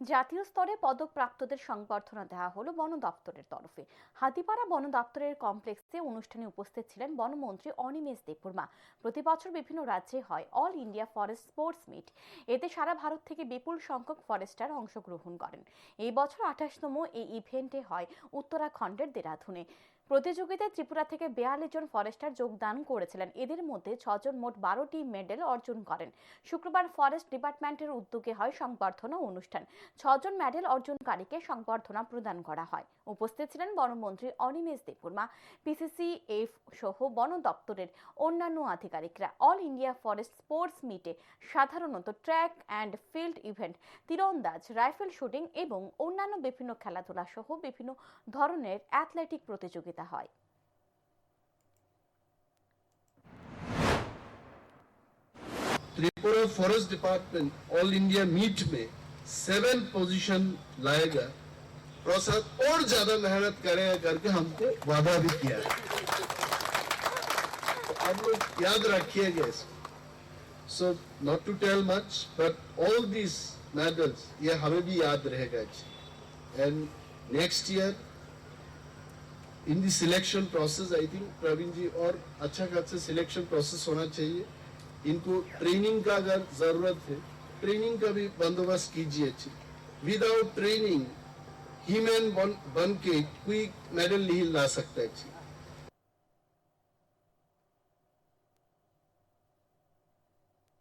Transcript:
জাতীয় স্তরে পদক প্রাপ্তদের সংবর্ধনা দেওয়া হলো বন দপ্তরের তরফে। হাতিপাড়া বন দপ্তরের কমপ্লেক্সে অনুষ্ঠানে উপস্থিত ছিলেন বনমন্ত্রী অনিমেষ দেববর্মা। প্রতি বছর বিভিন্ন রাজ্যে হয় all India forest sports meet. এতে সারা ভারত থেকে বিপুল সংখ্যক ফরেস্টার অংশগ্রহণ করেন। এই বছর আঠাশতম এই ইভেন্টে হয় উত্তরাখণ্ডের দেরাদুনে। প্রতিযোগিতায় ত্রিপুরা থেকে বিয়াল্লিশ জন ফরেস্টার যোগদান করেছিলেন। এদের মধ্যে ছজন মোট বারোটি মেডেল অর্জন করেন। শুক্রবার ফরেস্ট ডিপার্টমেন্টের উদ্যোগে হয় সংবর্ধনা অনুষ্ঠান। ছজন মেডেল অর্জনকারীকে সংবর্ধনা প্রদান করা হয়। উপস্থিত ছিলেন বনমন্ত্রী অনিমেষ দেববর্মা পিসিসি এফ সহ বন দপ্তরের অন্যান্য আধিকারিকরা। অল ইন্ডিয়া ফরেস্ট স্পোর্টস মিটে সাধারণত ট্র্যাক অ্যান্ড ফিল্ড ইভেন্ট, তীরন্দাজ, রাইফেল শুটিং এবং অন্যান্য বিভিন্ন খেলাধুলা সহ বিভিন্ন ধরনের অ্যাথলেটিক প্রতিযোগিতা হয় Tripura forest department all India meet में सेवन पोजीशन लाएगा। प्रसाद और ज़्यादा मेहनत करेगा करके हमको वादा भी किया। है तो आप लोग याद रखिएगा इसको so not to tell much but all this medals ये हमें भी याद रहेगा। And next year in the selection process I think Praveen ji और अच्छा खासा सिलेक्शन प्रोसेस होना चाहिए। इनको ट्रेनिंग का अगर ज़रूरत है ट्रेनिंग का भी बंदोबस्त कीजिए अच्छी। विदाउट ट्रेनिंग ही मैन बन, बन के कोई मेडल नहीं ला सकता अच्छी।